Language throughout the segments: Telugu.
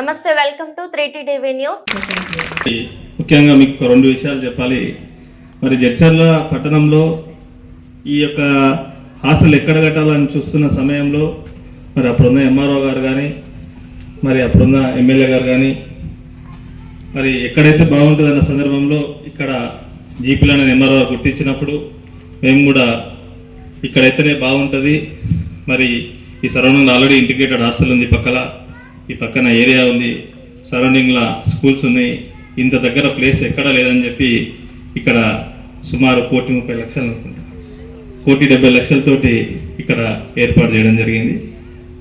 నమస్తే welcome to three TV news. ముఖ్యంగా మీకు రెండు విషయాలు చెప్పాలి. మరి జడ్చర్ల పట్టణంలో ఈ యొక్క హాస్టల్ ఎక్కడ కట్టాలని చూస్తున్న సమయంలో మరి అప్పుడున్న ఎంఆర్ఓ గారు కానీ మరి అప్పుడున్న ఎమ్మెల్యే గారు కానీ మరి ఎక్కడైతే బాగుంటుందన్న సందర్భంలో ఇక్కడ జీపీలను ఎంఆర్ఓ గుర్తించినప్పుడు మేము కూడా ఇక్కడైతేనే బాగుంటుంది. మరి ఈ సరౌండింగ్ ఆల్రెడీ ఇంటిగ్రేటెడ్ హాస్టల్ ఉంది పక్కల. ఈ పక్కన ఏరియా ఉంది సరౌండింగ్లో స్కూల్స్ ఉన్నాయి. ఇంత దగ్గర ప్లేస్ ఎక్కడా లేదని చెప్పి ఇక్కడ సుమారు కోటి ముప్పై లక్షలు అనుకుంటాం. కోటి డెబ్బై లక్షలతోటి ఇక్కడ ఏర్పాటు చేయడం జరిగింది.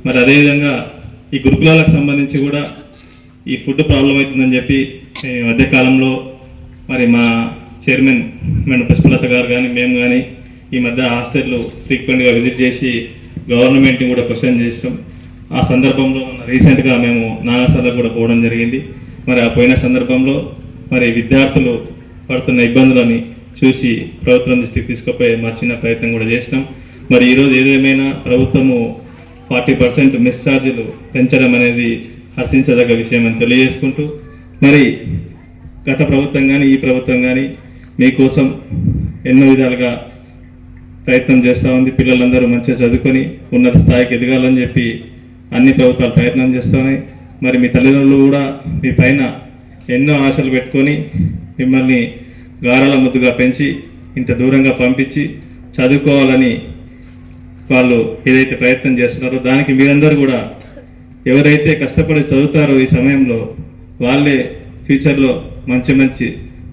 మరి అదేవిధంగా ఈ గురుకులాలకు సంబంధించి కూడా ఈ ఫుడ్ ప్రాబ్లం అవుతుందని చెప్పి ఈ మధ్యకాలంలో మరి మా చైర్మన్ మేడం పుష్పలత గారు కానీ మేము కానీ ఈ మధ్య హాస్టల్లో ఫ్రీక్వెంట్గా విజిట్ చేసి గవర్నమెంట్ని కూడా క్వశ్చన్ చేస్తాం. ఆ సందర్భంలో మొన్న రీసెంట్గా మేము నాగాసాలకు కూడా పోవడం జరిగింది. మరి ఆ పోయిన సందర్భంలో మరి విద్యార్థులు పడుతున్న ఇబ్బందులని చూసి ప్రభుత్వం దృష్టికి తీసుకుపోయే మా చిన్న ప్రయత్నం కూడా చేసినాం. మరి ఈరోజు ఏదేమైనా ప్రభుత్వము ఫార్టీ పర్సెంట్ మిస్ ఛార్జీలు పెంచడం అనేది హర్షించదగ్గ విషయం అని తెలియజేసుకుంటూ మరి గత ప్రభుత్వం కానీ ఈ ప్రభుత్వం కానీ మీకోసం ఎన్నో విధాలుగా ప్రయత్నం చేస్తూ ఉంది. పిల్లలందరూ మంచిగా చదువుకొని ఉన్నత స్థాయికి ఎదగాలని చెప్పి అన్ని ప్రభుత్వాలు ప్రయత్నం చేస్తున్నాయి. మరి మీ తల్లిదండ్రులు కూడా మీ పైన ఎన్నో ఆశలు పెట్టుకొని మిమ్మల్ని గారాల ముద్దుగా పెంచి ఇంత దూరంగా పంపించి చదువుకోవాలని వాళ్ళు ఏదైతే ప్రయత్నం చేస్తున్నారో దానికి మీరందరూ కూడా ఎవరైతే కష్టపడి చదువుతారో ఈ సమయంలో వాళ్ళే ఫ్యూచర్లో మంచి మంచి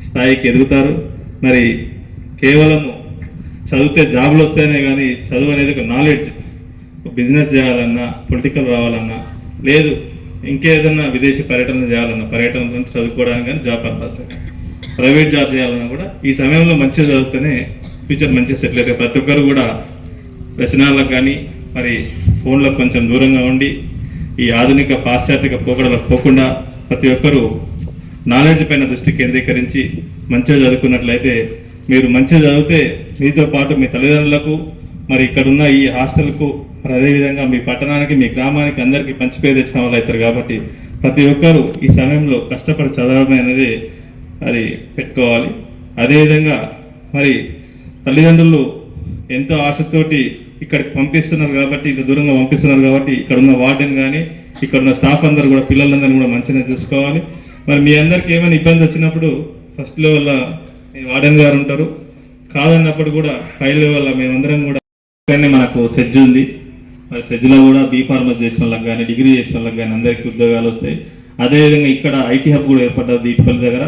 స్థాయికి ఎదుగుతారు. మరి కేవలము చదివితే జాబులు వస్తేనే కానీ చదువు అనేది ఒక నాలెడ్జ్ బిజినెస్ చేయాలన్నా పొలిటికల్ రావాలన్నా లేదు ఇంకేదన్నా విదేశీ పర్యటన చేయాలన్నా పర్యటన గురించి చదువుకోవడానికి కానీ జాబ్ పర్పస్ ప్రైవేట్ జాబ్ చేయాలన్నా కూడా ఈ సమయంలో మంచిగా చదివితేనే ఫ్యూచర్ మంచిగా సెటిల్ అవుతాయి. ప్రతి ఒక్కరు కూడా వ్యసనాలకు కానీ మరి ఫోన్లకు కొంచెం దూరంగా ఉండి ఈ ఆధునిక పాశ్చాత్యక పోకడలకు పోకుండా ప్రతి ఒక్కరూ నాలెడ్జ్ పైన దృష్టి కేంద్రీకరించి మంచిగా చదువుకున్నట్లయితే మీరు మంచిగా చదివితే మీతో పాటు మీ తల్లిదండ్రులకు మరి ఇక్కడున్న ఈ హాస్టల్కు మరి అదేవిధంగా మీ పట్టణానికి మీ గ్రామానికి అందరికీ మంచి పేరు తెచ్చిన వాళ్ళు అవుతారు కాబట్టి ప్రతి ఒక్కరూ ఈ సమయంలో కష్టపడి చదవడం అనేది అది పెట్టుకోవాలి. అదేవిధంగా మరి తల్లిదండ్రులు ఎంతో ఆశతోటి ఇక్కడికి పంపిస్తున్నారు కాబట్టి ఇంత దూరంగా పంపిస్తున్నారు కాబట్టి ఇక్కడ ఉన్న వార్డెన్ కానీ ఇక్కడ ఉన్న స్టాఫ్ అందరూ కూడా పిల్లలందరూ కూడా మంచిగా చూసుకోవాలి. మరి మీ అందరికి ఏమైనా ఇబ్బంది వచ్చినప్పుడు ఫస్ట్ లెవెల్లో మీ వార్డెన్ గారు ఉంటారు. కాదన్నప్పుడు కూడా హై లెవెల్లో మేమందరం కూడా మనకు సెడ్జ్ ఉంది. సెజ్లో కూడా బీ ఫార్మస్ చేసిన వాళ్ళకి కానీ డిగ్రీ చేసిన వాళ్ళకి కానీ అందరికీ ఉద్యోగాలు వస్తాయి. అదేవిధంగా ఇక్కడ ఐటీ హబ్ కూడా ఏర్పడ్డది దీటిపల్లి దగ్గర.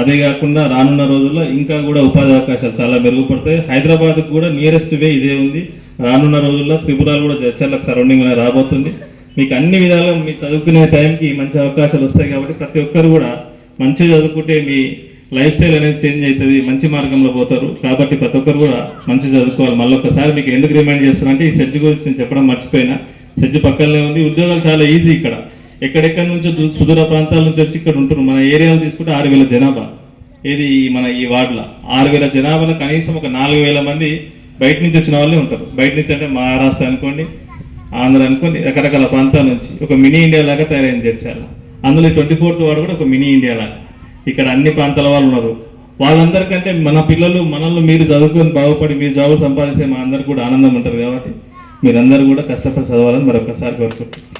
అదే కాకుండా రానున్న రోజుల్లో ఇంకా కూడా ఉపాధి అవకాశాలు చాలా మెరుగుపడతాయి. హైదరాబాద్కు కూడా నియరెస్ట్ వే ఇదే ఉంది. రానున్న రోజుల్లో త్రిపురాలు కూడా జడ్చర్లకు సరౌండింగ్లో రాబోతుంది. మీకు అన్ని విధాలుగా మీ చదువుకునే టైంకి మంచి అవకాశాలు వస్తాయి కాబట్టి ప్రతి ఒక్కరు కూడా మంచిగా చదువుకుంటే మీ లైఫ్ స్టైల్ అనేది చేంజ్ అవుతుంది మంచి మార్గంలో పోతారు. కాబట్టి ప్రతి ఒక్కరు కూడా మంచి చదువుకోవాలి. మళ్ళీ ఒకసారి మీకు ఎందుకు రిమైండ్ చేస్తున్నా అంటే ఈ సెజ్ గురించి నేను చెప్పడం మర్చిపోయినా. సెజ్ పక్కనే ఉంది. ఉద్యోగాలు చాలా ఈజీ ఇక్కడ. ఎక్కడెక్కడి నుంచో సుదూర ప్రాంతాల నుంచి వచ్చి ఇక్కడ ఉంటున్నారు. మన ఏరియాలో తీసుకుంటే ఆరు వేల జనాభా. ఏది మన ఈ వార్డులో? ఆరు వేల జనాభాలో కనీసం ఒక నాలుగు వేల మంది బయట నుంచి వచ్చిన వాళ్ళే ఉంటారు. బయట నుంచి అంటే మహారాష్ట్ర అనుకోండి ఆంధ్ర అనుకోండి రకరకాల ప్రాంతాల నుంచి. ఒక మినీ ఇండియా లాగా తయారైంది జడ్చాల అందులో ట్వంటీ ఫోర్త్ వాడు కూడా ఒక మినీ ఇండియా లాగా. ఇక్కడ అన్ని ప్రాంతాల వాళ్ళు ఉన్నారు. వాళ్ళందరికంటే మన పిల్లలు మనల్ని మీరు చదువుకొని బాగుపడి మీరు జాబులు సంపాదిస్తే మా అందరు కూడా ఆనందం ఉంటుంది కాబట్టి మీరందరూ కూడా కష్టపడి చదవాలని మరొకసారి కోరుకుంటున్నాను